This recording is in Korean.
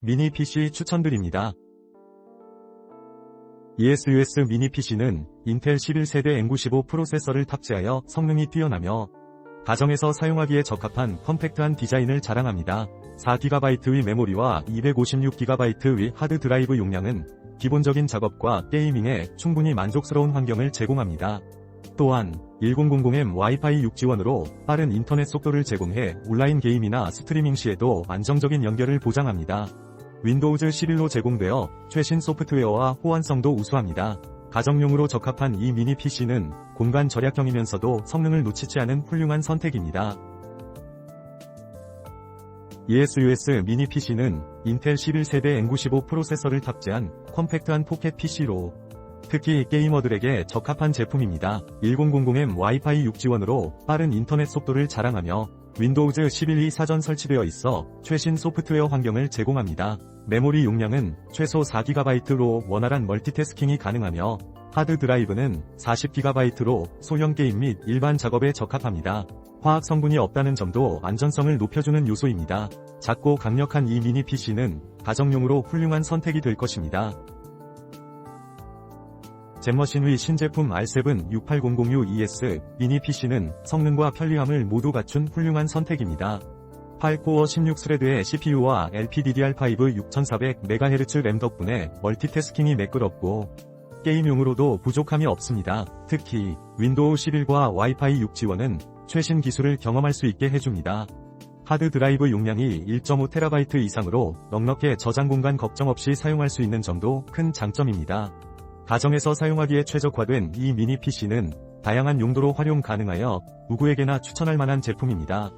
미니 PC 추천드립니다. ESUS 미니 PC는 인텔 11세대 N95 프로세서를 탑재하여 성능이 뛰어나며 가정에서 사용하기에 적합한 컴팩트한 디자인을 자랑합니다. 4GB의 메모리와 256GB의 하드 드라이브 용량은 기본적인 작업과 게이밍에 충분히 만족스러운 환경을 제공합니다. 또한 1000M 와이파이 6 지원으로 빠른 인터넷 속도를 제공해 온라인 게임이나 스트리밍 시에도 안정적인 연결을 보장합니다. 윈도우즈 11로 제공되어 최신 소프트웨어와 호환성도 우수합니다. 가정용으로 적합한 이 미니 PC는 공간 절약형이면서도 성능을 놓치지 않은 훌륭한 선택입니다. ESUS 미니 PC는 인텔 11세대 N95 프로세서를 탑재한 컴팩트한 포켓 PC로 특히 게이머들에게 적합한 제품입니다. 1000M 와이파이 6 지원으로 빠른 인터넷 속도를 자랑하며 윈도우즈 11이 사전 설치되어 있어 최신 소프트웨어 환경을 제공합니다. 메모리 용량은 최소 4GB로 원활한 멀티태스킹이 가능하며 하드 드라이브는 40GB로 소형 게임 및 일반 작업에 적합합니다. 화학 성분이 없다는 점도 안전성을 높여주는 요소입니다. 작고 강력한 이 미니 PC는 가정용으로 훌륭한 선택이 될 것입니다. 젠머신의 신제품 R7 68006ES 미니 PC는 성능과 편리함을 모두 갖춘 훌륭한 선택입니다. 8코어 16스레드의 CPU와 LPDDR5 6400MHz 램 덕분에 멀티태스킹이 매끄럽고 게임용으로도 부족함이 없습니다. 특히 윈도우 11과 와이파이 6 지원은 최신 기술을 경험할 수 있게 해줍니다. 하드 드라이브 용량이 1.5TB 이상으로 넉넉해 저장 공간 걱정 없이 사용할 수 있는 점도 큰 장점입니다. 가정에서 사용하기에 최적화된 이 미니 PC는 다양한 용도로 활용 가능하여 누구에게나 추천할 만한 제품입니다.